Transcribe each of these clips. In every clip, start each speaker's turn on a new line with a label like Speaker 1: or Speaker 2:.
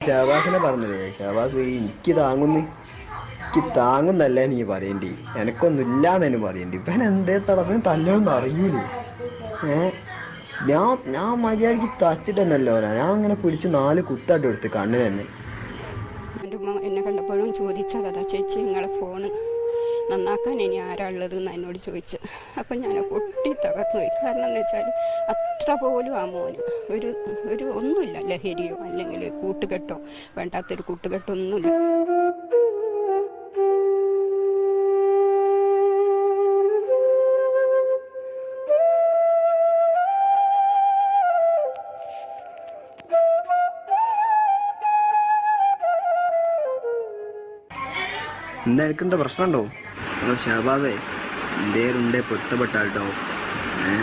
Speaker 1: ഷാബാസിനെ പറഞ്ഞില്ലേ? ഷാബാസ് എനിക്ക് താങ്ങുന്നു. എനിക്ക് താങ്ങുന്നല്ല നീ പറയണ്ടി. എനക്കൊന്നുമില്ല എന്നു പറയണ്ടി. ഇവൻ എന്തേ തടപ്പിന് തല്ലൊന്നും അറിയൂലേ. ഏ? ഞാൻ ഞാൻ മര്യാദയ്ക്ക് തന്നെയല്ലോ ഞാൻ അങ്ങനെ പിടിച്ച് നാല് കുത്താട്ട് എടുത്ത് കണ്ണിന്
Speaker 2: എന്നെ കണ്ടപ്പോഴും ചോദിച്ചതാ ചേച്ചി നിങ്ങളെ ഫോണ് നന്നാക്കാൻ ഇനി ആരാ എന്ന് എന്നോട് ചോദിച്ചു. അപ്പം ഞാൻ പൊട്ടി തകർന്നു പോയി. കാരണം എന്ന് വെച്ചാൽ അത്ര പോലും ആ മോന് ഒരു ഒരു ഒന്നുമില്ല ലഹരിയോ അല്ലെങ്കിൽ കൂട്ടുകെട്ടോ വേണ്ടാത്തൊരു കൂട്ടുകെട്ടോ ഒന്നുമില്ല.
Speaker 1: എനിക്കെന്താ പ്രശ്നമുണ്ടോ? ഹലോ ഷഹബാബേ എന്തേലും ഉണ്ടേ പൊരുത്തപ്പെട്ടാട്ടോ. ഏ?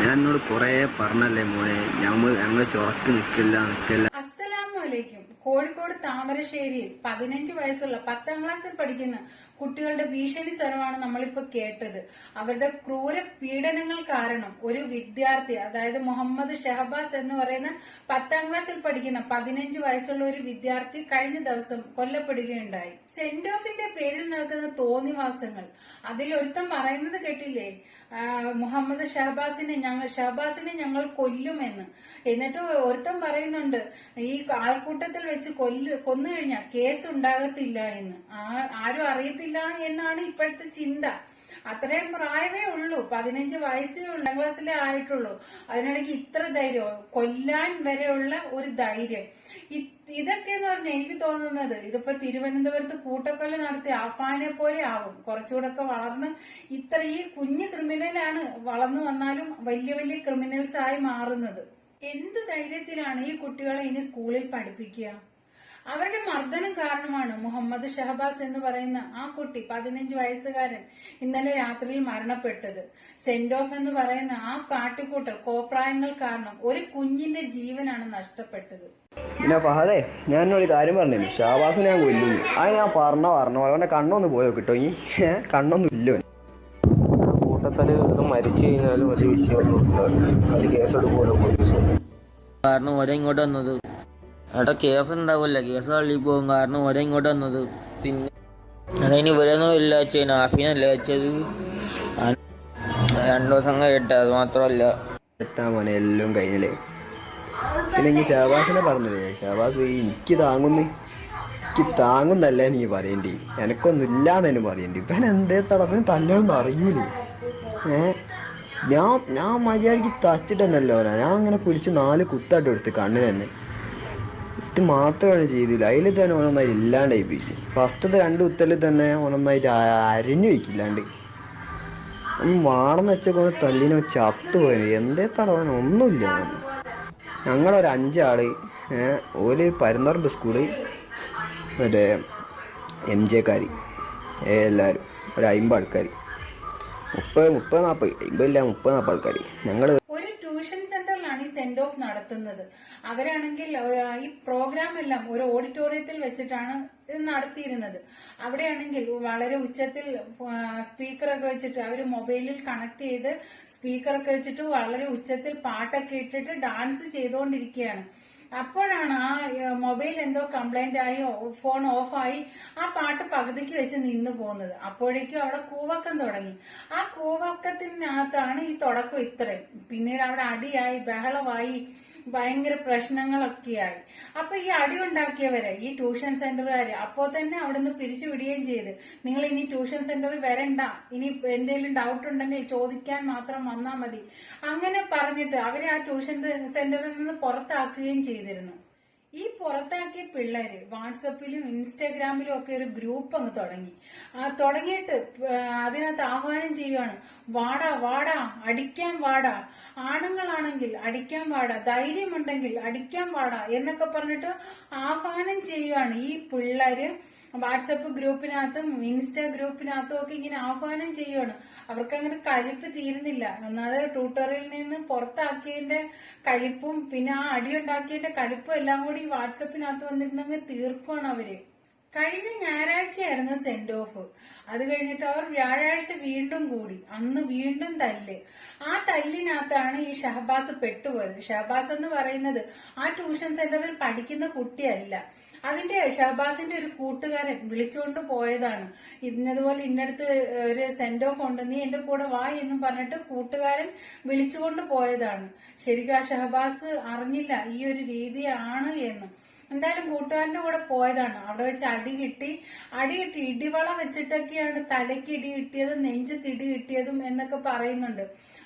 Speaker 1: ഞാൻ എന്നോട് കുറേ പറഞ്ഞല്ലേ മോനെ. ഞമ്മ ഞങ്ങൾ ചുറക്ക് നിൽക്കില്ല നിൽക്കില്ല
Speaker 3: താമരശ്ശേരിയിൽ പതിനഞ്ച് വയസ്സുള്ള പത്താം ക്ലാസ്സിൽ പഠിക്കുന്ന കുട്ടികളുടെ ഭീഷണി സ്വരമാണ് നമ്മളിപ്പോ കേട്ടത്. അവരുടെ ക്രൂര പീഡനങ്ങൾ കാരണം ഒരു വിദ്യാർത്ഥി അതായത് മുഹമ്മദ് ഷെഹബാസ് എന്ന് പറയുന്ന പത്താം ക്ലാസ്സിൽ പഠിക്കുന്ന പതിനഞ്ച് വയസ്സുള്ള ഒരു വിദ്യാർത്ഥി കഴിഞ്ഞ ദിവസം കൊല്ലപ്പെടുകയുണ്ടായി. സെന്റ് ഓഫിന്റെ പേരിൽ നടക്കുന്ന തോന്നിവാസങ്ങൾ. അതിലൊരുത്തം പറയുന്നത് കേട്ടില്ലേ? മുഹമ്മദ് ഷഹബാസിനെ ഞങ്ങൾ ഷഹബാസിനെ ഞങ്ങൾ കൊല്ലുമെന്ന്. എന്നിട്ട് ഒരുത്തൻ പറയുന്നുണ്ട് ഈ ആൾക്കൂട്ടത്തിൽ വെച്ച് കൊല്ലു കൊന്നു കഴിഞ്ഞാൽ കേസ് ഉണ്ടാകത്തില്ല എന്ന്. ആരും അറിയത്തില്ല എന്നാണ് ഇപ്പോഴത്തെ ചിന്ത. അത്രയും പ്രായമേ ഉള്ളൂ. പതിനഞ്ച് വയസ്സേ ഉള്ളൂ. ക്ലാസ്സിലെ ആയിട്ടുള്ളൂ. അതിനിടയ്ക്ക് ഇത്ര ധൈര്യം കൊല്ലാൻ വരെയുള്ള ഒരു ധൈര്യം. ഇതൊക്കെ എന്ന് പറഞ്ഞ എനിക്ക് തോന്നുന്നത് ഇതിപ്പോ തിരുവനന്തപുരത്ത് കൂട്ടക്കൊല നടത്തി ആഫാനെ പോലെ ആകും കുറച്ചുകൂടെ ഒക്കെ വളർന്ന് ഇത്ര ഈ കുഞ്ഞു ക്രിമിനലാണ് വളർന്നു വന്നാലും വലിയ വലിയ ക്രിമിനൽസ് ആയി മാറുന്നത്. എന്ത് ധൈര്യത്തിലാണ് ഈ കുട്ടികളെ ഇനി സ്കൂളിൽ പഠിപ്പിക്കുക? അവരുടെ മർദ്ദനം കാരണമാണ് മുഹമ്മദ് ഷഹബാസ് എന്ന് പറയുന്ന ആ കുട്ടി പതിനഞ്ച് വയസ്സുകാരൻ ഇന്നലെ രാത്രിയിൽ മരണപ്പെട്ടത്. സെന്റ് ഓഫ് എന്ന് പറയുന്ന ആ കാട്ടിക്കൂട്ടൽ കോപ്രായങ്ങൾ കാരണം ഒരു കുഞ്ഞിന്റെ ജീവനാണ് നഷ്ടപ്പെട്ടത്.
Speaker 1: പിന്നെ ഫഹദേ ഞാൻ ഒരു കാര്യം പറഞ്ഞു ഷഹബാസ് ഞാൻ കൊല്ലുന്നു. അത് ഞാൻ പറഞ്ഞ പറഞ്ഞു അവന്റെ കണ്ണൊന്ന് പോയോ കിട്ടോ ഇനി? കണ്ണൊന്നും ഇല്ലോ.
Speaker 4: കൂട്ടത്തിൽ മരിച്ചു കഴിഞ്ഞാലും വലിയ വിഷയമൊന്നും അത് കേസെടുക്കുമല്ലോ പോലീസ്.
Speaker 5: കാരണം ഓരോ ഇങ്ങോട്ട് വന്നത് അവിടെ കേസ് ഉണ്ടാവില്ല കേസ് തള്ളി പോകും കാരണം ഓരോ ഇങ്ങോട്ട് വന്നത് പിന്നെ അതിന് ഇവരൊന്നും ഇല്ല വെച്ചാൽ നാഫീനല്ല വെച്ചത്? രണ്ടു ദിവസം കഴിയട്ടെ അത് മാത്രമല്ല.
Speaker 1: എത്താ മോനെ എല്ലാം കഴിഞ്ഞില്ലേ? പിന്നെ ഷാബാസിനെ പറഞ്ഞില്ലേ? ഷാബാസ് എനിക്ക് താങ്ങുന്നു. എനിക്ക് താങ്ങുന്നല്ല നീ പറയണ്ടി. എനക്കൊന്നുമില്ലാന്ന് പറയേണ്ടി പറയണ്ടി. ഇവൻ എന്തേ തടപ്പിന് തല്ലൊന്നും അറിയൂലേ. ഏ? ഞാൻ ഞാൻ മര്യാദയ്ക്ക് തച്ചിട്ടെന്നല്ലോ ഞാൻ അങ്ങനെ പിടിച്ച് നാല് കുത്തായിട്ട് എടുത്ത് കണ്ണിന് തന്നെ. ഇത് മാത്രമാണ് ചെയ്തില്ല അതിൽ തന്നെ ഓനൊന്നായി ഇല്ലാണ്ടായി പോയി. ഫസ്റ്റത്തെ രണ്ട് കുത്തലിൽ തന്നെ ഓനൊന്നായിട്ട് അരിഞ്ഞു വയ്ക്കില്ലാണ്ട് വാണെന്ന് വെച്ചപ്പോൾ തല്ലിനോ ചത്തു പോയത് എന്തേ തടവാൻ ഒന്നുമില്ല. ഞങ്ങളൊരു അഞ്ചാൾ ഒരു പരുന്നറമ്പ് സ്കൂൾ മറ്റേ എം ജെക്കാര് എല്ലാവരും ഒരു അമ്പത് ആൾക്കാർ മുപ്പത് മുപ്പത് നാൽപ്പത് അമ്പതില്ല മുപ്പത് നാൽപ്പത് ആൾക്കാർ ഞങ്ങൾ
Speaker 3: ഒരു ട്യൂഷൻ സെന്ററിലാണ് ഈ സെന്റ് ഓഫ് നടത്തുന്നത്. അവരാണെങ്കിൽ ഈ പ്രോഗ്രാം എല്ലാം ഒരു ഓഡിറ്റോറിയത്തിൽ വെച്ചിട്ടാണ് ഇത് നടത്തിയിരുന്നത്. അവിടെയാണെങ്കിൽ വളരെ ഉച്ചത്തിൽ സ്പീക്കറൊക്കെ വെച്ചിട്ട് അവർ മൊബൈലിൽ കണക്ട് ചെയ്ത് സ്പീക്കറൊക്കെ വെച്ചിട്ട് വളരെ ഉച്ചത്തിൽ പാട്ടൊക്കെ ഇട്ടിട്ട് ഡാൻസ് ചെയ്തുകൊണ്ടിരിക്കുകയാണ്. അപ്പോഴാണ് ആ മൊബൈൽ എന്തോ കംപ്ലൈന്റ് ആയി ഫോൺ ഓഫായി ആ പാട്ട് പകുതിക്ക് വെച്ച് നിന്നു പോകുന്നത്. അപ്പോഴേക്കും അവിടെ കൂവക്കം തുടങ്ങി. ആ കൂവക്കത്തിനകത്താണ് ഈ തുടക്കം ഇത്രയും. പിന്നീട് അവിടെ അടിയായി ബഹളമായി. ഭയങ്കര പ്രശ്നങ്ങളൊക്കെയായി. അപ്പൊ ഈ അടി ഉണ്ടാക്കിയവരെ ഈ ട്യൂഷൻ സെന്ററുകാര് അപ്പോ തന്നെ അവിടുന്ന് പിരിച്ചു വിടുകയും ചെയ്ത്. നിങ്ങൾ ഇനി ട്യൂഷൻ സെന്ററിൽ വരണ്ട. ഇനി എന്തെങ്കിലും ഡൗട്ട് ഉണ്ടെങ്കിൽ ചോദിക്കാൻ മാത്രം വന്നാൽ മതി. അങ്ങനെ പറഞ്ഞിട്ട് അവരെ ആ ട്യൂഷൻ സെന്ററിൽ നിന്ന് പുറത്താക്കുകയും ചെയ്തിരുന്നു. ഈ പുറത്താക്കിയ പിള്ളേര് വാട്സപ്പിലും ഇൻസ്റ്റാഗ്രാമിലും ഒക്കെ ഒരു ഗ്രൂപ്പ് അങ്ങ് തുടങ്ങി. ആ തുടങ്ങിയിട്ട് അതിനകത്ത് ആഹ്വാനം ചെയ്യുവാണ് വാടാ വാടാ അടിക്കാൻ വാടാ ആണുങ്ങളാണെങ്കിൽ അടിക്കാൻ വാടാ ധൈര്യമുണ്ടെങ്കിൽ അടിക്കാൻ വാടാ എന്നൊക്കെ പറഞ്ഞിട്ട് ആഹ്വാനം ചെയ്യുവാണ് ഈ പിള്ളേര്. വാട്സപ്പ് ഗ്രൂപ്പിനകത്തും ഇൻസ്റ്റാ ഗ്രൂപ്പിനകത്തും ഒക്കെ ഇങ്ങനെ ആഹ്വാനം ചെയ്യുവാണ്. അവർക്ക് അങ്ങനെ കലിപ്പ് തീരുന്നില്ല. ഒന്നാമത് ട്യൂട്ടറിൽ നിന്ന് പുറത്താക്കിയതിന്റെ കലിപ്പും പിന്നെ ആ അടിയുണ്ടാക്കിയതിന്റെ കലിപ്പും എല്ലാം കൂടി വാട്സപ്പിനകത്ത് വന്നിരുന്നെങ്കിൽ തീർക്കുവാണ് അവർ. കഴിഞ്ഞ ഞായറാഴ്ചയായിരുന്നു സെന്റ് ഓഫ് അത് കഴിഞ്ഞിട്ട് അവർ വ്യാഴാഴ്ച വീണ്ടും കൂടി. അന്ന് വീണ്ടും തല്ല്. ആ തല്ലിനകത്താണ് ഈ ഷഹബാസ് പെട്ടുപോയത്. ഷഹബാസ് എന്ന് പറയുന്നത് ആ ട്യൂഷൻ സെന്ററിൽ പഠിക്കുന്ന കുട്ടിയല്ല. അതിന്റെ ഷഹബാസിന്റെ ഒരു കൂട്ടുകാരൻ വിളിച്ചുകൊണ്ട് പോയതാണ്. ഇന്നതുപോലെ ഇന്നടുത്ത് ഒരു സെന്റ് ഓഫ് ഉണ്ട്. നീ എന്റെ കൂടെ വാ എന്നും പറഞ്ഞിട്ട് കൂട്ടുകാരൻ വിളിച്ചുകൊണ്ട് പോയതാണ്. ശരിക്കും ആ ഷഹബാസ് അറിഞ്ഞില്ല ഈ ഒരു രീതിയാണ് എന്ന്. എന്തായാലും കൂട്ടുകാരന്റെ കൂടെ പോയതാണ്. അവിടെ വെച്ച് അടി കിട്ടി. അടി കിട്ടി. ഇടിവളം വെച്ചിട്ടൊക്കെയാണ് തലയ്ക്ക് ഇടി കിട്ടിയതും നെഞ്ചത്ത് ഇടി കിട്ടിയതും എന്നൊക്കെ പറയുന്നുണ്ട്.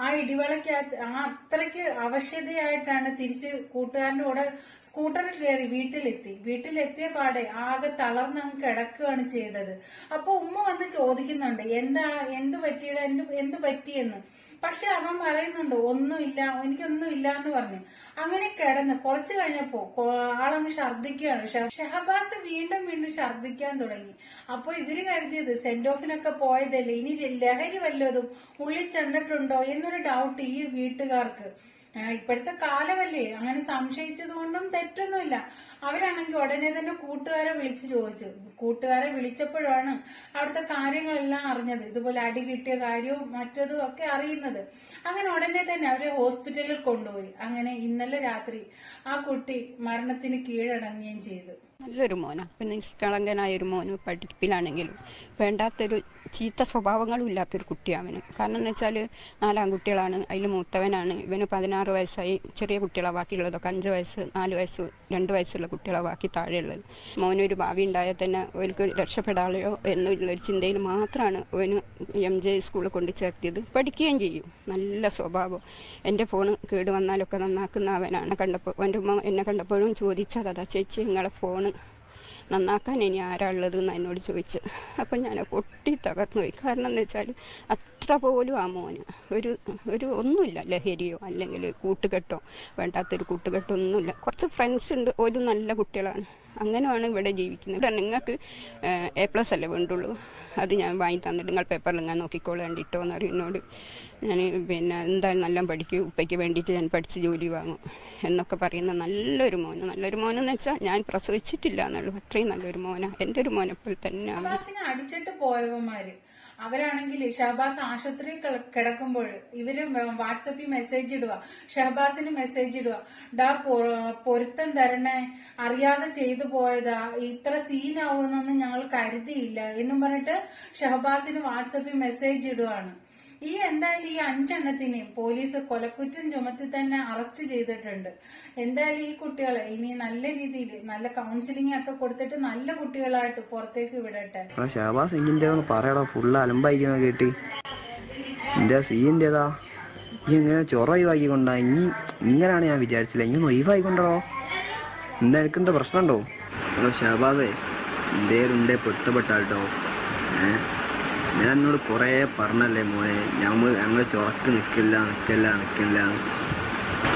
Speaker 3: ആ ഇടിവളയ്ക്ക് ആ അത്രയ്ക്ക് അവശതയായിട്ടാണ് തിരിച്ച് കൂട്ടുകാരന്റെ കൂടെ സ്കൂട്ടറിൽ കയറി വീട്ടിലെത്തി. വീട്ടിലെത്തിയ പാടെ ആകെ തളർന്ന് അങ്ങ് കിടക്കുകയാണ് ചെയ്തത്. അപ്പൊ ഉമ്മ വന്ന് ചോദിക്കുന്നുണ്ട് എന്താ എന്ത് പറ്റിയുടെ? എന്ത് പറ്റിയെന്ന്? പക്ഷെ അവൻ പറയുന്നുണ്ട് ഒന്നുമില്ല എനിക്കൊന്നും ഇല്ല എന്ന് പറഞ്ഞു. അങ്ങനെ കിടന്ന് കുറച്ചു കഴിഞ്ഞപ്പോ ആളങ്ങ് ഛർദിക്കുകയാണ്. ഷ- ഷഹബാസ് വീണ്ടും വീണ്ടും ഛർദ്ദിക്കാൻ തുടങ്ങി. അപ്പൊ ഇവർ കരുതിയത് സെന്റ് ഓഫിനൊക്കെ പോയതല്ലേ? ഇനി ലഹരി വല്ലതും ഉള്ളിൽ ചെന്നിട്ടുണ്ടോ എന്നൊരു ഡൗട്ട് ഈ വീട്ടുകാർക്ക്. ഇപ്പോഴത്തെ കാലമല്ലേ? അങ്ങനെ സംശയിച്ചത് കൊണ്ടും തെറ്റൊന്നുമില്ല. അവരാണെങ്കിൽ ഉടനെ തന്നെ കൂട്ടുകാരെ വിളിച്ചു ചോദിച്ചു. കൂട്ടുകാരെ വിളിച്ചപ്പോഴാണ് അവിടുത്തെ കാര്യങ്ങളെല്ലാം അറിഞ്ഞത്. ഇതുപോലെ അടി കിട്ടിയ കാര്യവും മറ്റതും ഒക്കെ അറിയുന്നത്. അങ്ങനെ ഉടനെ തന്നെ അവരെ ഹോസ്പിറ്റലിൽ കൊണ്ടുപോയി. അങ്ങനെ ഇന്നലെ രാത്രി ആ കുട്ടി മരണത്തിന് കീഴടങ്ങുകയും ചെയ്തു.
Speaker 2: നല്ലൊരു മോനാണ് പിന്നെ നിഷ്കളങ്കനായ ഒരു മോന് പഠിപ്പിലാണെങ്കിലും വേണ്ടാത്തൊരു ചീത്ത സ്വഭാവങ്ങളും ഇല്ലാത്തൊരു കുട്ടിയാവന് കാരണം എന്ന് വെച്ചാൽ നാലാം കുട്ടികളാണ് അതിൽ മൂത്തവനാണ്. ഇവന് പതിനാറ് വയസ്സായി. ചെറിയ കുട്ടികളാണ് ബാക്കിയുള്ളതൊക്കെ അഞ്ച് വയസ്സ് നാല് വയസ്സ് രണ്ട് വയസ്സുള്ള കുട്ടികളെ ബാക്കി താഴെയുള്ളത്. മോനൊരു ഭാവി ഉണ്ടായാൽ തന്നെ അവർക്ക് രക്ഷപ്പെടാളോ എന്നുള്ളൊരു ചിന്തയിൽ മാത്രമാണ് അവന് എം ജെ സ്കൂളിൽ കൊണ്ട് ചേർത്തിയത്. പഠിക്കുകയും ചെയ്യും. നല്ല സ്വഭാവം. എന്റെ ഫോണ് കേട് വന്നാലൊക്കെ നന്നാക്കുന്ന അവനാണ് കണ്ടപ്പോൾ എന്റെ ഉമ്മ എന്നെ കണ്ടപ്പോഴും ചോദിച്ചത് അതാ ചേച്ചി നിങ്ങളെ ഫോണ് നന്നാക്കാൻ ഇനി ആരാ ഉള്ളത് എന്ന് എന്നോട് ചോദിച്ച്. അപ്പം ഞാൻ പൊട്ടി തകർന്നു പോയി. കാരണം എന്ന് വെച്ചാൽ അത്ര പോലും ആ മോന് ഒരു ഒരു ഒന്നുമില്ല ലഹരിയോ അല്ലെങ്കിൽ കൂട്ടുകെട്ടോ വേണ്ടാത്തൊരു കൂട്ടുകെട്ടോ ഒന്നുമില്ല. കുറച്ച് ഫ്രണ്ട്സ് ഉണ്ട്. ഒരു നല്ല കുട്ടികളാണ്. അങ്ങനെയാണ് ഇവിടെ ജീവിക്കുന്നത്. നിങ്ങൾക്ക് എ പ്ലസ് അല്ലേ വേണ്ടുള്ളൂ. അത് ഞാൻ വാങ്ങി തന്നിട്ട് നിങ്ങൾ പേപ്പറിൽ ഞാൻ നോക്കിക്കോളേണ്ടിട്ടോ എന്ന് അറിയുന്നോട് ഞാൻ പിന്നെ എന്തായാലും നല്ല പഠിക്കും ഉപ്പയ്ക്ക് വേണ്ടിയിട്ട് ഞാൻ പഠിച്ച് ജോലി വാങ്ങും എന്നൊക്കെ പറയുന്ന നല്ലൊരു മോന്. നല്ലൊരു മോനെന്ന് വെച്ചാൽ ഞാൻ പ്രസവിച്ചിട്ടില്ല എന്നുള്ളൂ. അത്രയും നല്ലൊരു മോന. എന്റെ ഒരു മോനെപ്പോൾ തന്നെ അവൻ
Speaker 3: അടിച്ചിട്ട് പോയവന്മാര് അവരാണെങ്കിൽ ഷഹബാസ് ആശുപത്രിയിൽ കിടക്കുമ്പോൾ ഇവർ വാട്സപ്പിൽ മെസ്സേജ് ഇടുക ഷഹബാസിന് മെസ്സേജ് ഇടുക. ഡാ പൊരുത്തം തരണേ അറിയാതെ ചെയ്തു പോയതാ ഇത്ര സീനാവുമെന്നൊന്നും ഞങ്ങൾ കരുതിയില്ല എന്നും പറഞ്ഞിട്ട് ഷഹബാസിന് വാട്സപ്പിൽ മെസ്സേജ് ഇടുകയാണ്. ഈ എന്തായാലും ഈ അഞ്ചെണ്ണത്തിനെയും പോലീസ് കൊലക്കുറ്റം ചുമത്തി തന്നെ അറസ്റ്റ് ചെയ്തിട്ടുണ്ട്. എന്തായാലും ഈ കുട്ടികളെ ഇനി നല്ല രീതിയിൽ നല്ല കൗൺസിലിംഗ് ഒക്കെ കൊടുത്തിട്ട് നല്ല കുട്ടികളായിട്ട് പുറത്തേക്ക് വിടട്ടെ.
Speaker 1: ഷാബാസ് പറയടാ ഫുള്ള് അലമ്പായിക്കുന്ന കേട്ടി. സീന്റെതാ ഈ ഇങ്ങനെ ചൊറ ഇനി ഇങ്ങനെയാണ് ഞാൻ വിചാരിച്ചില്ല ഒന്ന് ഒഴിവായിക്കൊണ്ടോ എനിക്കെന്താ പ്രശ്നമുണ്ടോ? ഹലോ ഷാബാസേ എന്തേലും ഉണ്ടേ പൊട്ടപ്പെട്ടാട്ടോ ഏ? ഞാൻ എന്നോട് കുറേ പറഞ്ഞല്ലേ മോനെ ഞങ്ങൾ ഞങ്ങൾ ചുറക്ക് നിൽക്കില്ല നിൽക്കില്ല നിൽക്കില്ല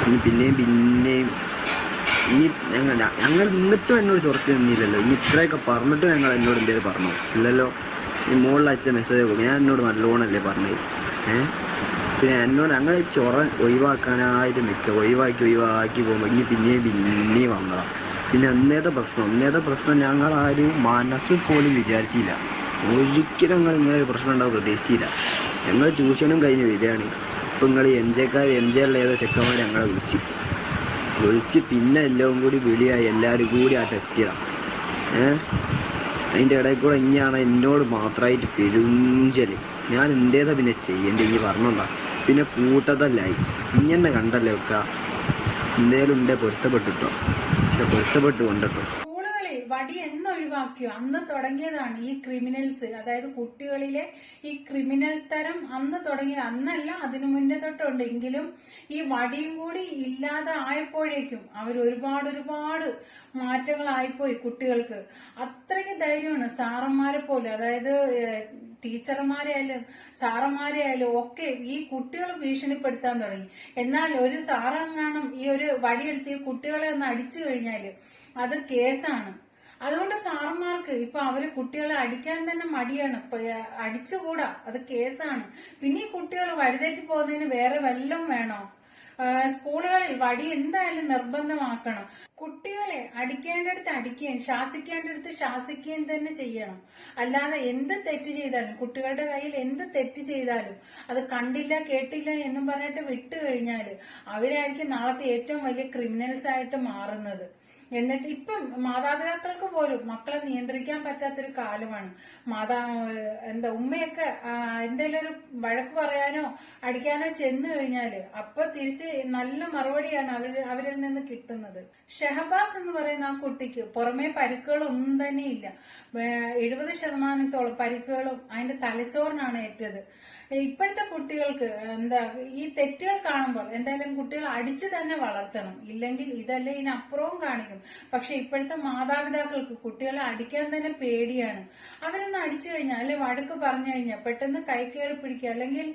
Speaker 1: ഇനി പിന്നെയും പിന്നെയും ഇനി ഞങ്ങൾ ഞങ്ങൾ നിന്നിട്ടും എന്നോട് ചുറക്ക് നിന്നില്ലല്ലോ. ഇനി ഇത്രയൊക്കെ പറഞ്ഞിട്ടും ഞങ്ങൾ എന്നോട് എന്തേലും പറഞ്ഞു? ഇല്ലല്ലോ. ഈ മുകളിൽ അയച്ച മെസ്സേജ് ഒക്കെ ഞാൻ എന്നോട് നല്ലോണല്ലേ പറഞ്ഞത് ഏഹ് പിന്നെ എന്നോട് ഞങ്ങൾ ചൊറ ഒഴിവാക്കാനായിട്ട് നിൽക്കുക ഒഴിവാക്കി ഒഴിവാക്കി പോകുമ്പോൾ ഇനി പിന്നെയും പിന്നെയും വന്നതാണ് പിന്നെ അന്നേത്തെ പ്രശ്നം അന്നേത്തെ പ്രശ്നം ഞങ്ങൾ ആരും മനസ്സിൽ പോലും വിചാരിച്ചില്ല. ഒരിക്കലും ഞങ്ങൾ ഇങ്ങനെ ഒരു പ്രശ്നം ഉണ്ടാവും പ്രതീക്ഷിച്ചില്ല. ഞങ്ങൾ ട്യൂഷനും കഴിഞ്ഞ് വരികയാണ്. ഇപ്പം നിങ്ങൾ എം ജെക്കാർ എം ജെ ഉള്ള ഏതോ ചെക്കന്മാർ ഞങ്ങളെ വിളിച്ച്. വിളിച്ച് പിന്നെ എല്ലാം കൂടി വിളിയായി എല്ലാവരും കൂടി ആയിട്ട് എത്തിയതാണ് ഏഹ് അതിന്റെ ഇടയിൽ കൂടെ ഇനിയാണ് എന്നോട് മാത്രമായിട്ട് പെരുഞ്ചൽ. ഞാൻ എന്തേതാ പിന്നെ ചെയ്യേണ്ട ഈ പറഞ്ഞോണ്ടാ പിന്നെ കൂട്ടത്തല്ലായി ഇങ്ങനെ കണ്ടല്ലേ ഒക്കെ? എന്തേലും ഉണ്ടേ പൊരുത്തപ്പെട്ടിട്ടോ? പക്ഷെ പൊരുത്തപ്പെട്ട് കൊണ്ടിട്ടോ?
Speaker 3: സ്കൂളുകളിൽ എന്നൊഴിവാക്കിയോ? അന്ന് തുടങ്ങിയതാണ് ഈ ക്രിമിനൽസ് അതായത് കുട്ടികളിലെ ഈ ക്രിമിനൽ തരം അന്ന് തുടങ്ങിയ അന്നല്ല അതിനു മുന്നേ തൊട്ടുണ്ട്. എങ്കിലും ഈ വടിയും കൂടി ഇല്ലാതെ ആയപ്പോഴേക്കും അവർ ഒരുപാട് ഒരുപാട് മാറ്റങ്ങളായിപ്പോയി കുട്ടികൾക്ക്. അത്രയ്ക്ക് ധൈര്യമാണ് സാറന്മാരെ പോലും. അതായത് ടീച്ചർമാരെ ആയാലും സാറന്മാരെ ആയാലും ഒക്കെ ഈ കുട്ടികൾ ഭീഷണിപ്പെടുത്താൻ തുടങ്ങി. എന്നാൽ ഒരു സാറെങ്ങാനും ഈ ഒരു വടിയെടുത്ത് ഈ കുട്ടികളെ ഒന്ന് അടിച്ചു കഴിഞ്ഞാൽ അത് കേസാണ്. അതുകൊണ്ട് സാർമാർക്ക് ഇപ്പൊ അവർ കുട്ടികളെ അടിക്കാൻ തന്നെ മടിയാണ്. അടിച്ചുകൂടാ. അത് കേസാണ്. പിന്നെ ഈ കുട്ടികൾ വഴിതെറ്റി പോകുന്നതിന് വേറെ വല്ലതും വേണോ? സ്കൂളുകളിൽ വടി എന്തായാലും നിർബന്ധമാക്കണം. കുട്ടികളെ അടിക്കേണ്ടടുത്ത് അടിക്കുകയും ശാസിക്കേണ്ടടുത്ത് ശാസിക്കുകയും തന്നെ ചെയ്യണം. അല്ലാതെ എന്ത് തെറ്റ് ചെയ്താലും കുട്ടികളുടെ കയ്യിൽ എന്ത് തെറ്റ് ചെയ്താലും അത് കണ്ടില്ല കേട്ടില്ല എന്നും പറഞ്ഞിട്ട് വിട്ടു കഴിഞ്ഞാൽ അവരായിരിക്കും നാളത്തെ ഏറ്റവും വലിയ ക്രിമിനൽസ് ആയിട്ട് മാറുന്നത്. എന്നിട്ട് ഇപ്പം മാതാപിതാക്കൾക്ക് പോലും മക്കളെ നിയന്ത്രിക്കാൻ പറ്റാത്തൊരു കാലമാണ്. മാതാ എന്താ ഉമ്മയൊക്കെ എന്തെങ്കിലും ഒരു വഴക്ക് പറയാനോ അടിക്കാനോ ചെന്ന് കഴിഞ്ഞാൽ അപ്പൊ തിരിച്ച് നല്ല മറുപടിയാണ് അവർ അവരിൽ നിന്ന് കിട്ടുന്നത്. ഷെഹബാസ് എന്ന് പറയുന്ന ആ കുട്ടിക്ക് പുറമേ പരിക്കുകളൊന്നും തന്നെ ഇല്ല. എഴുപത് ശതമാനത്തോളം പരിക്കുകളും അതിന്റെ തലച്ചോറിനാണ് ഏറ്റത്. ഇപ്പോഴത്തെ കുട്ടികൾക്ക് എന്താ ഈ തെറ്റുകൾ കാണുമ്പോൾ എന്തായാലും കുട്ടികൾ അടിച്ച് തന്നെ വളർത്തണം. ഇല്ലെങ്കിൽ ഇതല്ലേ ഇതിനപ്പുറവും കാണിക്കും. പക്ഷെ ഇപ്പോഴത്തെ മാതാപിതാക്കൾക്ക് കുട്ടികളെ അടിക്കാൻ തന്നെ പേടിയാണ്. അവരൊന്ന് അടിച്ചു കഴിഞ്ഞാൽ അല്ലെ വഴക്ക് പറഞ്ഞു കഴിഞ്ഞാൽ പെട്ടെന്ന് കൈ കയറി പിടിക്കുക അല്ലെങ്കിൽ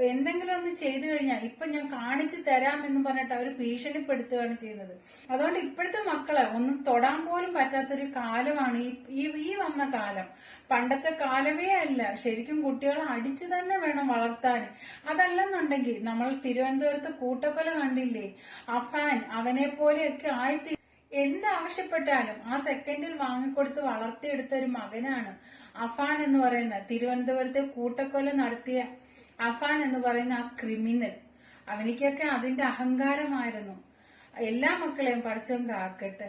Speaker 3: എന്തെങ്കിലും ഒന്ന് ചെയ്തു കഴിഞ്ഞാൽ ഇപ്പൊ ഞാൻ കാണിച്ചു തരാം എന്ന് പറഞ്ഞിട്ട് അവർ ഭീഷണിപ്പെടുത്തുകയാണ് ചെയ്യുന്നത്. അതുകൊണ്ട് ഇപ്പോഴത്തെ മക്കളെ ഒന്നും തൊടാൻ പോലും പറ്റാത്തൊരു കാലമാണ് ഈ ഈ- വന്ന കാലം. പണ്ടത്തെ കാലമേ അല്ല. ശരിക്കും കുട്ടികളെ അടിച്ചു തന്നെ വേണം വളർത്താൻ. അതല്ലെന്നുണ്ടെങ്കിൽ നമ്മൾ തിരുവനന്തപുരത്ത് കൂട്ടക്കൊല കണ്ടില്ലേ? അഫാൻ അവനെ പോലെയൊക്കെ ആയി എന്ത് ആവശ്യപ്പെട്ടാലും ആ സെക്കൻഡിൽ വാങ്ങിക്കൊടുത്ത് വളർത്തിയെടുത്ത ഒരു മകനാണ് അഫാൻ എന്ന് പറയുന്ന തിരുവനന്തപുരത്തെ കൂട്ടക്കൊല നടത്തിയ അഫാൻ എന്ന് പറയുന്ന ആ ക്രിമിനൽ അവനിക്കൊക്കെ അതിന്റെ അഹങ്കാരമായിരുന്നു. എല്ലാ മക്കളെയും പഠിച്ചവൻ കാക്കട്ടെ.